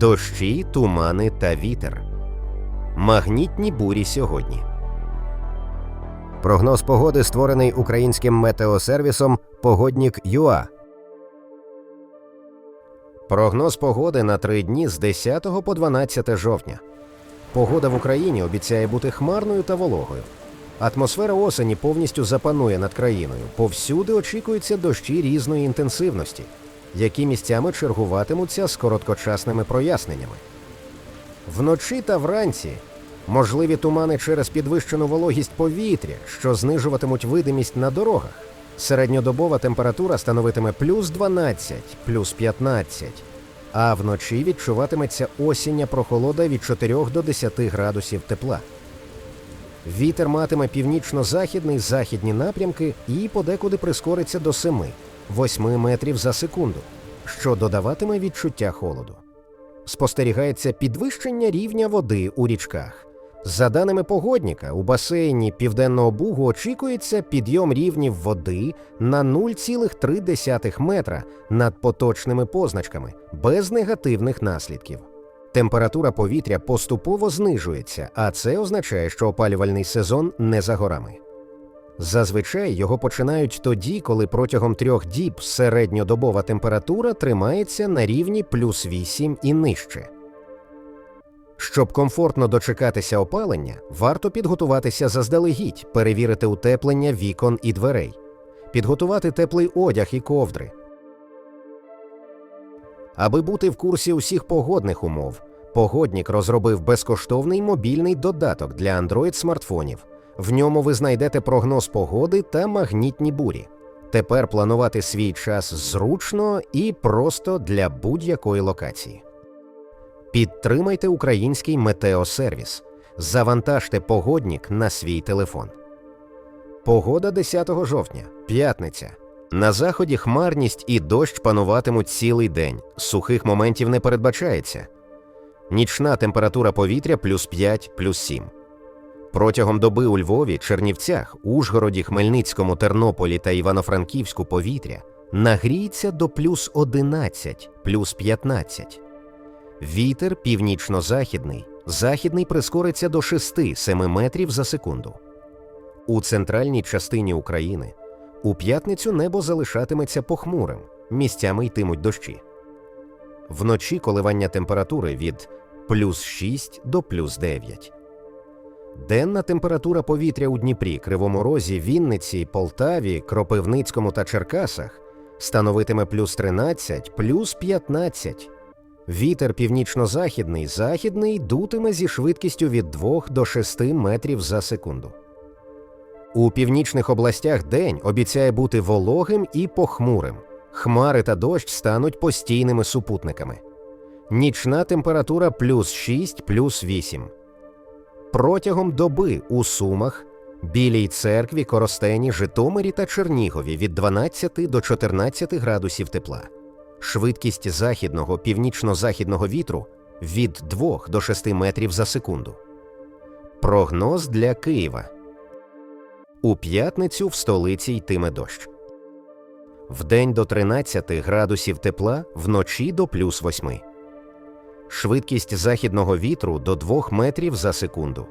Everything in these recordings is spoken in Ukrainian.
дощі, тумани та вітер. Магнітні бурі сьогодні. Прогноз погоди створений українським метеосервісом Погоднік ЮА. Прогноз погоди на три дні з 10 по 12 жовтня. Погода в Україні обіцяє бути хмарною та вологою. Атмосфера осені повністю запанує над країною. Повсюди очікуються дощі різної інтенсивності, які місцями чергуватимуться з короткочасними проясненнями. Вночі та вранці можливі тумани через підвищену вологість повітря, що знижуватимуть видимість на дорогах. Середньодобова температура становитиме плюс 12, плюс 15, а вночі відчуватиметься осіння прохолода від 4 до 10 градусів тепла. Вітер матиме північно-західний західні напрямки і подекуди прискориться до 7-8 метрів за секунду, що додаватиме відчуття холоду. Спостерігається підвищення рівня води у річках. За даними погодніка, у басейні Південного Бугу очікується підйом рівнів води на 0,3 метра над поточними позначками без негативних наслідків. Температура повітря поступово знижується, а це означає, що опалювальний сезон не за горами. Зазвичай його починають тоді, коли протягом трьох діб середньодобова температура тримається на рівні плюс 8 і нижче. Щоб комфортно дочекатися опалення, варто підготуватися заздалегідь, перевірити утеплення вікон і дверей, підготувати теплий одяг і ковдри. Аби бути в курсі усіх погодних умов, погоднік розробив безкоштовний мобільний додаток для Android смартфонів. В ньому ви знайдете прогноз погоди та магнітні бурі. Тепер планувати свій час зручно і просто для будь-якої локації. Підтримайте український метеосервіс. Завантажте погоднік на свій телефон. Погода 10 жовтня, п'ятниця. На заході хмарність і дощ пануватимуть цілий день. Сухих моментів не передбачається. Нічна температура повітря плюс 5, плюс 7. Протягом доби у Львові, Чернівцях, Ужгороді, Хмельницькому, Тернополі та Івано-Франківську повітря нагріється до плюс 11, плюс 15. Вітер північно-західний, західний прискориться до 6-7 метрів за секунду. У центральній частині України у п'ятницю небо залишатиметься похмурим, місцями йтимуть дощі. Вночі коливання температури від плюс 6 до плюс 9. Денна температура повітря у Дніпрі, Кривому Розі, Вінниці, Полтаві, Кропивницькому та Черкасах становитиме плюс 13, плюс 15. Вітер північно-західний, західний дутиме зі швидкістю від 2 до 6 метрів за секунду. У північних областях день обіцяє бути вологим і похмурим. Хмари та дощ стануть постійними супутниками. Нічна температура плюс 6, плюс 8. Протягом доби у Сумах, Білій церкві, Коростені, Житомирі та Чернігові від 12 до 14 градусів тепла. Швидкість західного північно-західного вітру від 2 до 6 метрів за секунду. Прогноз для Києва. У п'ятницю в столиці йтиме дощ. Вдень до 13 градусів тепла, вночі до плюс 8. Швидкість західного вітру до 2 метрів за секунду.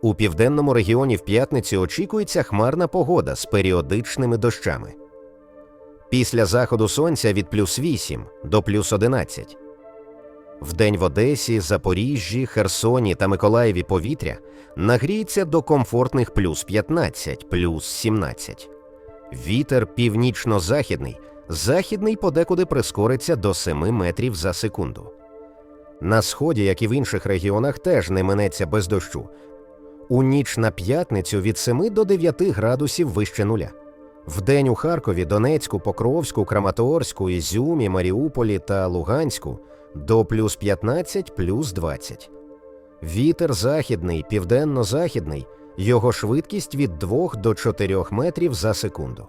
У південному регіоні в п'ятницю очікується хмарна погода з періодичними дощами. Після заходу сонця від плюс 8 до плюс 11. Вдень в Одесі, Запоріжжі, Херсоні та Миколаєві повітря нагріється до комфортних плюс 15, плюс 17. Вітер північно-західний, західний подекуди прискориться до 7 метрів за секунду. На сході, як і в інших регіонах, теж не минеться без дощу. У ніч на п'ятницю від 7 до 9 градусів вище нуля. Вдень у Харкові, Донецьку, Покровську, Краматорську, Ізюмі, Маріуполі та Луганську до плюс 15 плюс 20. Вітер західний, південно-західний, його швидкість від 2 до 4 метрів за секунду.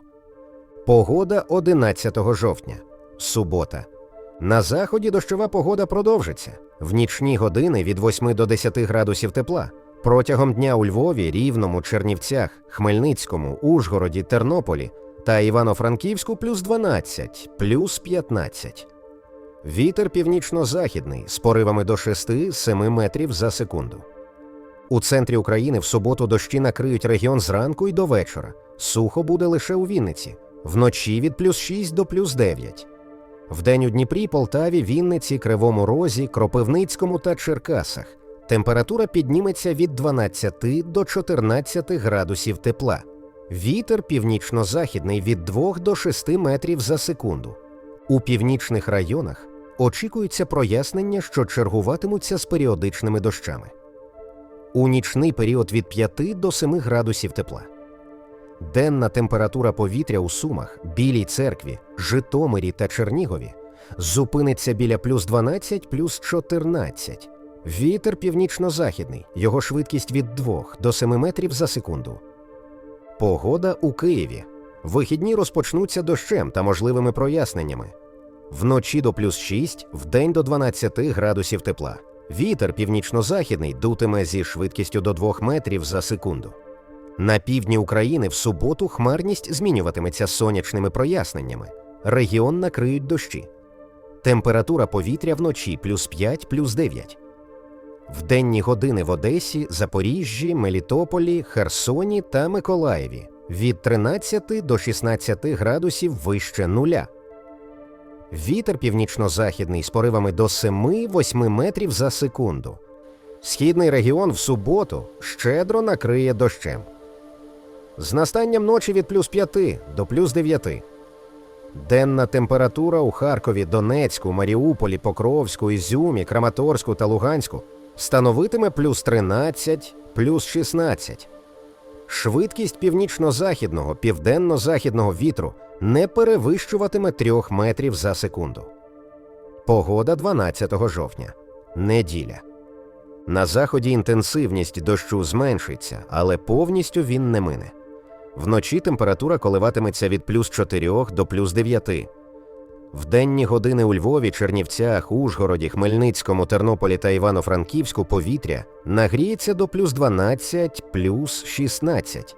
Погода 11 жовтня. Субота. На заході дощова погода продовжиться. В нічні години від 8 до 10 градусів тепла. Протягом дня у Львові, Рівному, Чернівцях, Хмельницькому, Ужгороді, Тернополі та Івано-Франківську плюс 12, плюс 15. Вітер північно-західний з поривами до 6-7 метрів за секунду. У центрі України в суботу дощі накриють регіон зранку й до вечора. Сухо буде лише у Вінниці, вночі від плюс 6 до плюс 9. Вдень у Дніпрі, Полтаві, Вінниці, Кривому Розі, Кропивницькому та Черкасах. Температура підніметься від 12 до 14 градусів тепла. Вітер північно-західний від 2 до 6 метрів за секунду. У північних районах очікується прояснення, що чергуватимуться з періодичними дощами. У нічний період від 5 до 7 градусів тепла. Денна температура повітря у Сумах, Білій церкві, Житомирі та Чернігові зупиниться біля плюс 12 плюс 14. Вітер північно-західний, його швидкість від 2 до 7 метрів за секунду. Погода у Києві. Вихідні розпочнуться дощем та можливими проясненнями. Вночі до плюс 6, вдень до 12 градусів тепла. Вітер північно-західний дутиме зі швидкістю до 2 метрів за секунду. На півдні України в суботу хмарність змінюватиметься сонячними проясненнями. Регіон накриють дощі. Температура повітря вночі плюс 5, плюс 9. В денні години в Одесі, Запоріжжі, Мелітополі, Херсоні та Миколаєві від 13 до 16 градусів вище нуля. Вітер північно-західний з поривами до 7-8 метрів за секунду. Східний регіон в суботу щедро накриє дощем. З настанням ночі від плюс 5 до плюс 9. Денна температура у Харкові, Донецьку, Маріуполі, Покровську, Ізюмі, Краматорську та Луганську становитиме плюс 13, плюс 16. Швидкість північно-західного, південно-західного вітру не перевищуватиме 3 метрів за секунду. Погода 12 жовтня. Неділя. На заході інтенсивність дощу зменшиться, але повністю він не мине. Вночі температура коливатиметься від плюс 4 до плюс 9. В денні години у Львові, Чернівцях, Ужгороді, Хмельницькому, Тернополі та Івано-Франківську повітря нагріється до плюс 12, плюс 16.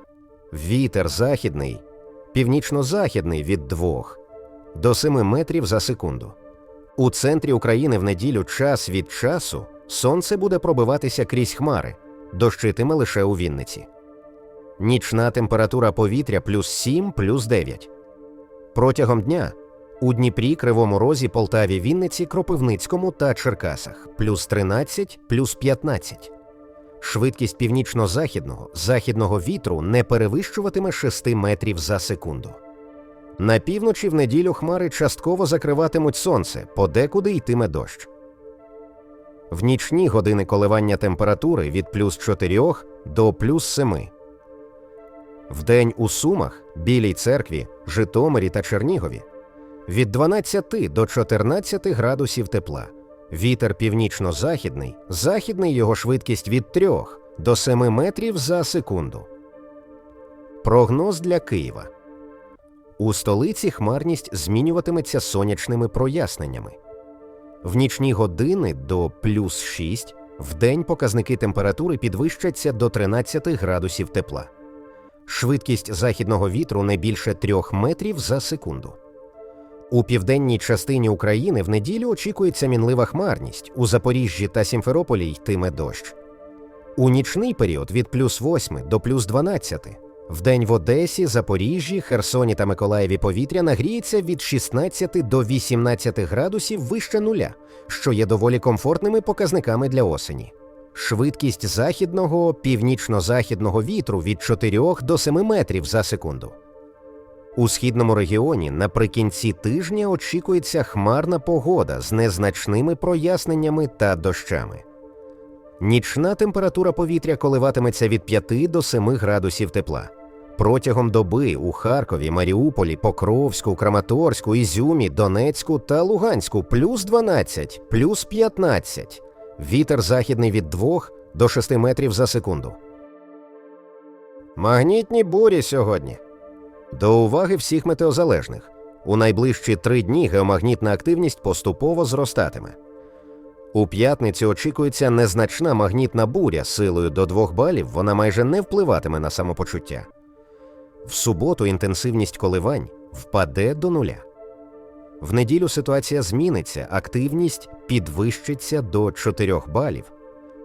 Вітер західний, північно-західний від 2 до 7 метрів за секунду. У центрі України в неділю час від часу сонце буде пробиватися крізь хмари, дощитиме лише у Вінниці. Нічна температура повітря плюс 7, плюс 9. Протягом дня у Дніпрі, Кривому Розі, Полтаві, Вінниці, Кропивницькому та Черкасах плюс 13, плюс 15. Швидкість північно-західного західного вітру не перевищуватиме 6 метрів за секунду. На півночі в неділю хмари частково закриватимуть сонце, подекуди йтиме дощ. В нічні години коливання температури від плюс 4 до плюс 7. Вдень у Сумах, Білій церкві, Житомирі та Чернігові від 12 до 14 градусів тепла. Вітер північно-західний, західний його швидкість від 3 до 7 метрів за секунду. Прогноз для Києва. У столиці хмарність змінюватиметься сонячними проясненнями. В нічні години до плюс 6, вдень показники температури підвищаться до 13 градусів тепла. Швидкість західного вітру не більше 3 метрів за секунду. У південній частині України в неділю очікується мінлива хмарність. У Запоріжжі та Сімферополі йтиме дощ. У нічний період від плюс 8 до плюс 12. Вдень в Одесі, Запоріжжі, Херсоні та Миколаєві повітря нагріється від 16 до 18 градусів вище нуля, що є доволі комфортними показниками для осені. Швидкість західного, північно-західного вітру від 4 до 7 метрів за секунду. У східному регіоні наприкінці тижня очікується хмарна погода з незначними проясненнями та дощами. Нічна температура повітря коливатиметься від 5 до 7 градусів тепла. Протягом доби у Харкові, Маріуполі, Покровську, Краматорську, Ізюмі, Донецьку та Луганську плюс 12, плюс 15. Вітер західний від 2 до 6 метрів за секунду. Магнітні бурі сьогодні. До уваги всіх метеозалежних. У найближчі три дні геомагнітна активність поступово зростатиме. У п'ятницю очікується незначна магнітна буря силою до 2 балів, вона майже не впливатиме на самопочуття. В суботу інтенсивність коливань впаде до нуля. В неділю ситуація зміниться, активність підвищиться до 4 балів.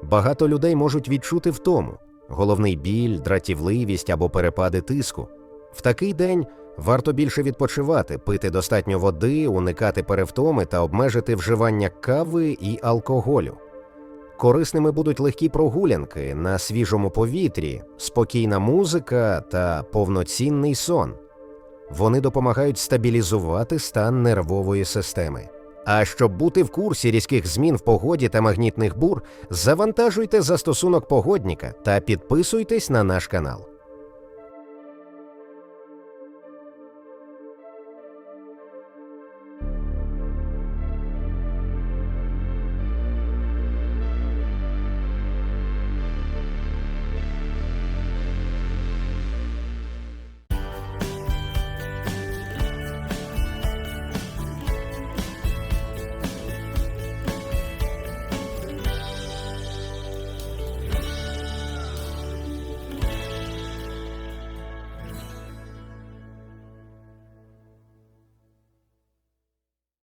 Багато людей можуть відчути втому, головний біль, дратівливість або перепади тиску. В такий день варто більше відпочивати, пити достатньо води, уникати перевтоми та обмежити вживання кави і алкоголю. Корисними будуть легкі прогулянки на свіжому повітрі, спокійна музика та повноцінний сон. Вони допомагають стабілізувати стан нервової системи. А щоб бути в курсі різких змін в погоді та магнітних бур, завантажуйте застосунок погодніка та підписуйтесь на наш канал.